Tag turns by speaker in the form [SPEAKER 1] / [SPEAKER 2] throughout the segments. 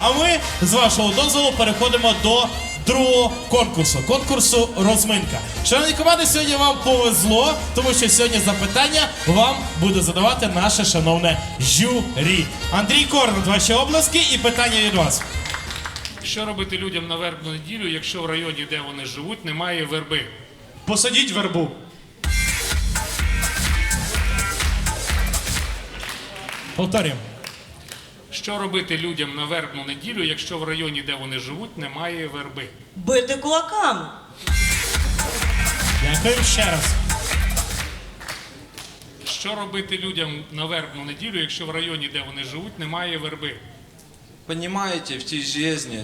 [SPEAKER 1] А ми з вашого дозволу переходимо до другого конкурсу. Конкурсу розминка. Шановні команди, сьогодні вам повезло, тому що сьогодні запитання вам буде задавати наше шановне журі. Андрій Корнет, ваші обласки і питання від вас.
[SPEAKER 2] Що робити людям на вербну неділю, якщо в районі, де вони живуть, немає верби?
[SPEAKER 3] Посадіть вербу.
[SPEAKER 1] Повторюємо.
[SPEAKER 2] Що робити людям на вербну неділю, якщо в районі, де вони живуть, немає верби?
[SPEAKER 4] Бити кулаками.
[SPEAKER 1] Дякую ще раз.
[SPEAKER 2] Що робити людям на вербну неділю, якщо в районі, де вони живуть, немає верби?
[SPEAKER 5] Понимаете, в цій житті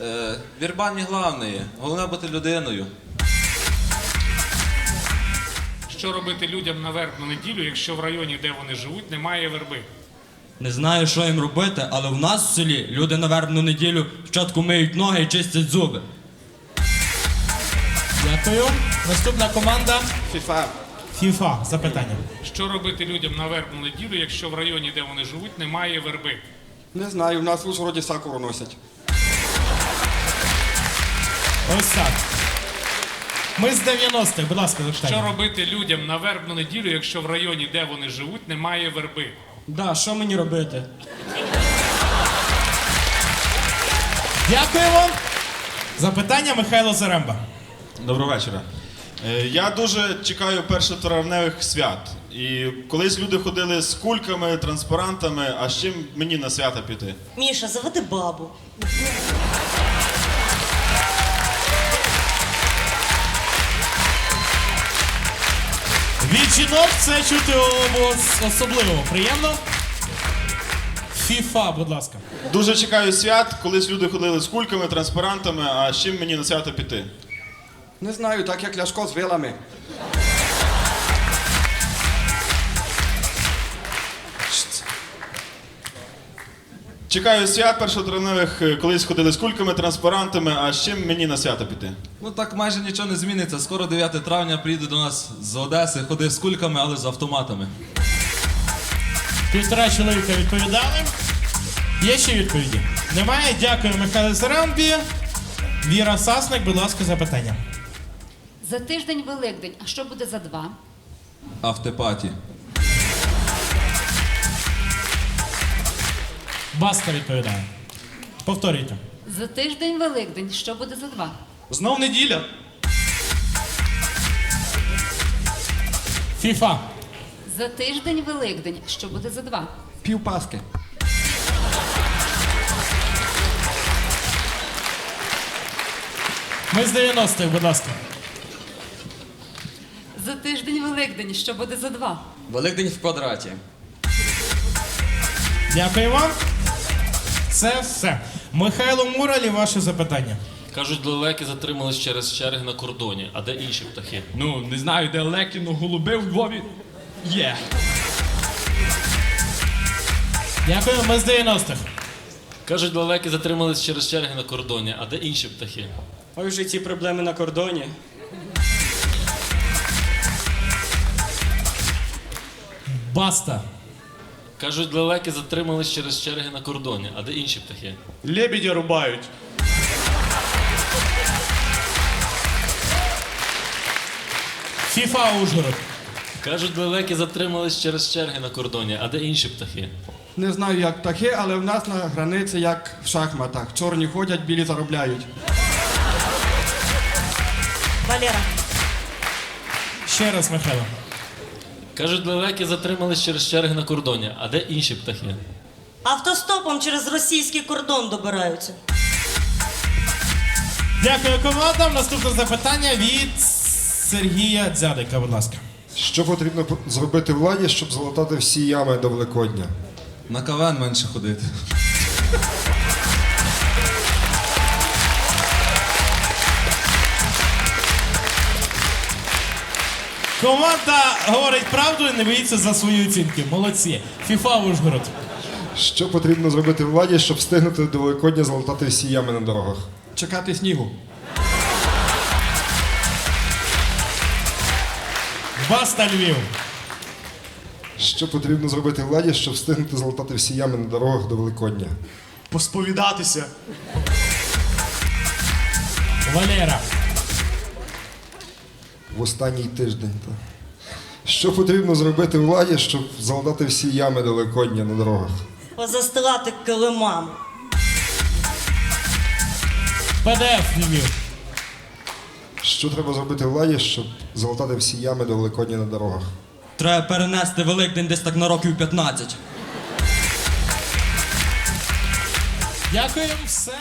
[SPEAKER 5] е, верба не главное, головне бути людиною.
[SPEAKER 2] Що робити людям на вербну неділю, якщо в районі, де вони живуть, немає верби?
[SPEAKER 6] Не знаю, що їм робити, але в нас в селі люди на вербну неділю спочатку миють ноги і чистять зуби.
[SPEAKER 1] Дякую. Наступна команда
[SPEAKER 3] Фіфа.
[SPEAKER 1] ФІФА. Запитання.
[SPEAKER 2] Що робити людям на вербну неділю, якщо в районі, де вони живуть, немає верби?
[SPEAKER 3] Не знаю, в нас в Ужгороді сакуру носять.
[SPEAKER 1] Ось так. Ми з 90-х, будь ласка,
[SPEAKER 2] Що робити людям на вербну неділю, якщо в районі, де вони живуть, немає верби?
[SPEAKER 6] Да, що мені робити?
[SPEAKER 1] Дякуємо. Запитання Михайло Заремба.
[SPEAKER 7] Доброго вечора. Е, Я дуже чекаю першотравневих свят. І колись люди ходили з кульками, транспарантами, а з чим мені на свята піти?
[SPEAKER 4] Міша, заведи бабу.
[SPEAKER 1] Від жінок це чути особливо. Приємно. ФІФА, будь ласка.
[SPEAKER 7] Дуже чекаю свят, колись люди ходили з кульками, транспарантами, а з чим мені на свято піти?
[SPEAKER 3] Не знаю, так як Ляшко з вилами.
[SPEAKER 7] Чекаю свят першотравневих, е, колись ходили з кульками, транспарантами, а з чим мені на свята піти?
[SPEAKER 5] Ну так майже нічого не зміниться. Скоро 9 травня приїде до нас з Одеси, ходив з кульками, але з автоматами.
[SPEAKER 1] Півтора чоловіка відповідали. Є ще відповіді? Немає. Дякую, Михайло Зарембі. Віра Сасник, будь ласка, запитання.
[SPEAKER 8] За тиждень Великдень, а що буде за два?
[SPEAKER 5] Автопаті.
[SPEAKER 1] Баста відповідає. Повторюйте.
[SPEAKER 8] За тиждень Великдень, що буде за два?
[SPEAKER 3] Знов неділя.
[SPEAKER 1] ФІФА.
[SPEAKER 8] За тиждень Великдень, що буде за два?
[SPEAKER 3] Півпаски.
[SPEAKER 1] Ми з 90-х, будь ласка.
[SPEAKER 8] За тиждень Великдень, що буде за два?
[SPEAKER 6] Великдень в квадраті.
[SPEAKER 1] Дякую вам. Це все. Михайло Муралі, ваше запитання.
[SPEAKER 9] Кажуть, лелеки затримались через черги на кордоні, а де інші птахи?
[SPEAKER 6] Ну, не знаю, де лекі, но голуби в Львові є.
[SPEAKER 1] Дякую, ми з 90-х.
[SPEAKER 9] Кажуть, лелеки затримались через черги на кордоні, а де інші птахи?
[SPEAKER 10] Ой, вже ці проблеми на кордоні.
[SPEAKER 1] Баста.
[SPEAKER 9] Кажуть, лелеки затримались через черги на кордоні, а де інші птахи?
[SPEAKER 3] Лебедя рубають.
[SPEAKER 1] ФІФА Ужгород.
[SPEAKER 9] Кажуть, лелеки затримались через черги на кордоні, а де інші птахи?
[SPEAKER 3] Не знаю, як птахи, але в нас на границі як в шахматах. Чорні ходять, білі заробляють.
[SPEAKER 4] Валера.
[SPEAKER 1] Ще раз, Михайло.
[SPEAKER 9] Кажуть, лелеки затримались через черги на кордоні, а де інші птахи?
[SPEAKER 4] Автостопом через російський кордон добираються.
[SPEAKER 1] Дякую командам. Наступне запитання від Сергія Дзядика, будь ласка.
[SPEAKER 11] Що потрібно зробити владі, щоб залатати всі ями до Великодня?
[SPEAKER 5] На КВН менше ходити.
[SPEAKER 1] Команда говорить правду і не боїться за свої оцінки. Молодці. ФІФА Ужгород.
[SPEAKER 11] Що потрібно зробити владі, щоб встигнути до Великодня залатати всі ями на дорогах?
[SPEAKER 3] Чекати снігу.
[SPEAKER 1] Баста Львів.
[SPEAKER 11] Що потрібно зробити владі, щоб встигнути залатати всі ями на дорогах до Великодня?
[SPEAKER 12] посповідатися.
[SPEAKER 1] Валера.
[SPEAKER 11] В останній тиждень. Та. Що потрібно зробити владі, щоб залатати всі ями до Великодня на дорогах?
[SPEAKER 4] Позастилати килимами.
[SPEAKER 1] ПДФ Львів.
[SPEAKER 11] Що треба зробити владі, щоб залатати всі ями до Великодня на дорогах?
[SPEAKER 6] Треба перенести Великдень десь так на років 15.
[SPEAKER 1] Дякуємо все.